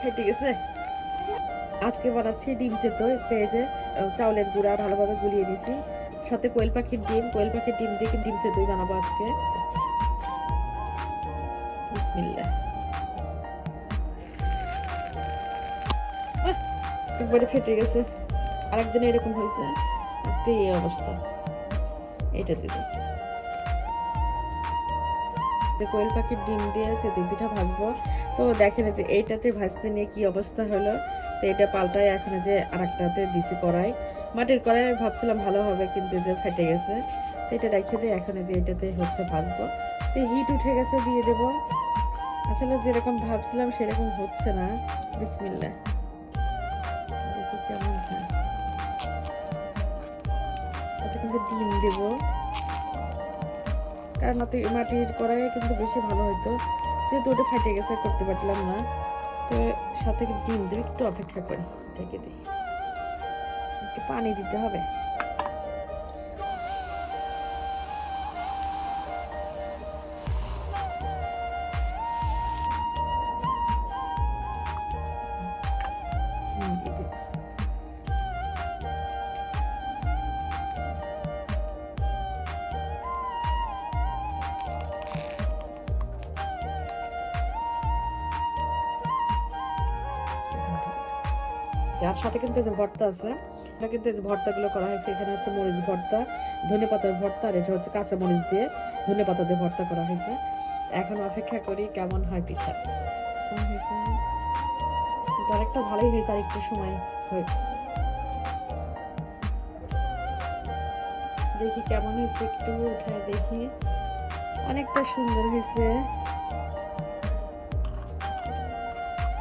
ফেটে গেছে আজকে বানাচ্ছি ডিম সেদ্ধ পেঁয়াজে চাউলের গুঁড়া ভালোভাবে গুলিয়ে নিয়েছি। সাথে কোয়েল পাখির ডিম, কোয়েল পাখির ডিম দিয়ে ডিম সেদ্ধই বানাবো আজকে। একবারে ফেটে গেছে। আরেকদিন এরকম হয়েছে, আজকে এই অবস্থা। এটা দিদি তো কোয়েল পাখির ডিম দিয়ে সেদ্ধ পিঠা ভাজবো। তো দেখেন যে এইটাতে ভাজতে নিয়ে কি অবস্থা হলো? তো এটা পাল্টায় এখন যে আরেকটাতে দিছি কড়াই। মাটির কড়াই আমি ভাবছিলাম ভালো হবে, কিন্তু যে ফেটে গেছে। তো এটা রেখে দিয়ে এখন যে এটাতে হচ্ছে ভাজবো। তো হিট উঠে গেছে, দিয়ে দেব। আসলে যেরকম ভাবছিলাম সেরকম হচ্ছে না। বিসমিল্লা দেখি এটা কিন্তু ডিম দেবো। কারণ মাটি, মাটির কড়াইয়ে কিন্তু বেশি ভালো হতো যেহেতু ওটা ফাটে গেছে করতে পারলাম না। তো সাথে ডিম দিয়ে একটু অপেক্ষা করি, ঢেকে দিই। একটু পানি দিতে হবে। যার সাথে কিন্তু যে ভর্তা আছে, এটা কিন্তু যে ভর্তাগুলো করা হয়েছে। এখানে হচ্ছে মরিচ ভর্তা, ধনে পাতার ভর্তা, আর এটা হচ্ছে কাঁচা মরিচ দিয়ে ধনে পাতা দিয়ে ভর্তা করা হয়েছে। এখন অপেক্ষা করি কেমন হয় পিঠা যার একটা ভালোই হয়েছে, আর একটু সময় হয়েছে। দেখি কেমন হয়েছে, একটু উঠে দেখি। অনেকটা সুন্দর হয়েছে।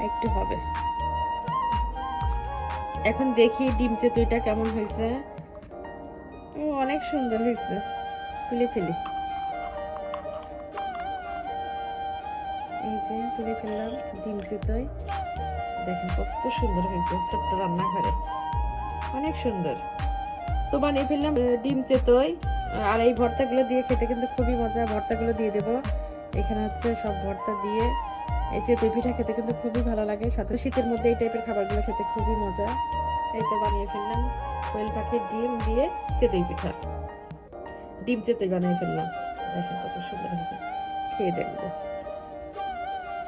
একটু হবে। এখন দেখি ডিম চেতুইটা কেমন হয়েছে। অনেক সুন্দর হয়েছে। তুলে ফেলি। এই যে, তুলে ফেললাম ডিম চেতুই দেখেন কত সুন্দর হয়েছে ছোট্ট রান্নাঘরে। অনেক সুন্দর। তো বানিয়ে ফেললাম ডিম চেতই আর এই ভর্তাগুলো দিয়ে খেতে কিন্তু খুবই মজা। ভর্তাগুলো দিয়ে দেবো। এখানে হচ্ছে সব ভর্তা দিয়ে এই চিতই পিঠা খেতে কিন্তু খুবই ভালো লাগে। সাথে শীতের মধ্যে এই টাইপের খাবারগুলো খেতে খুবই মজা। এই তো বানিয়ে ফেললাম। কোয়েল পাখির ডিম দিয়ে চেতই পিঠা। ডিম চেতই বানিয়ে ফেললাম। দেখেন কত সুন্দর হয়েছে। খেয়ে দেখব।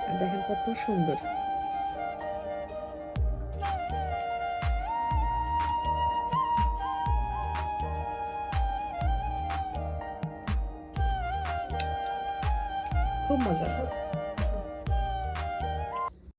আর দেখেন কত সুন্দর। খুব মজা।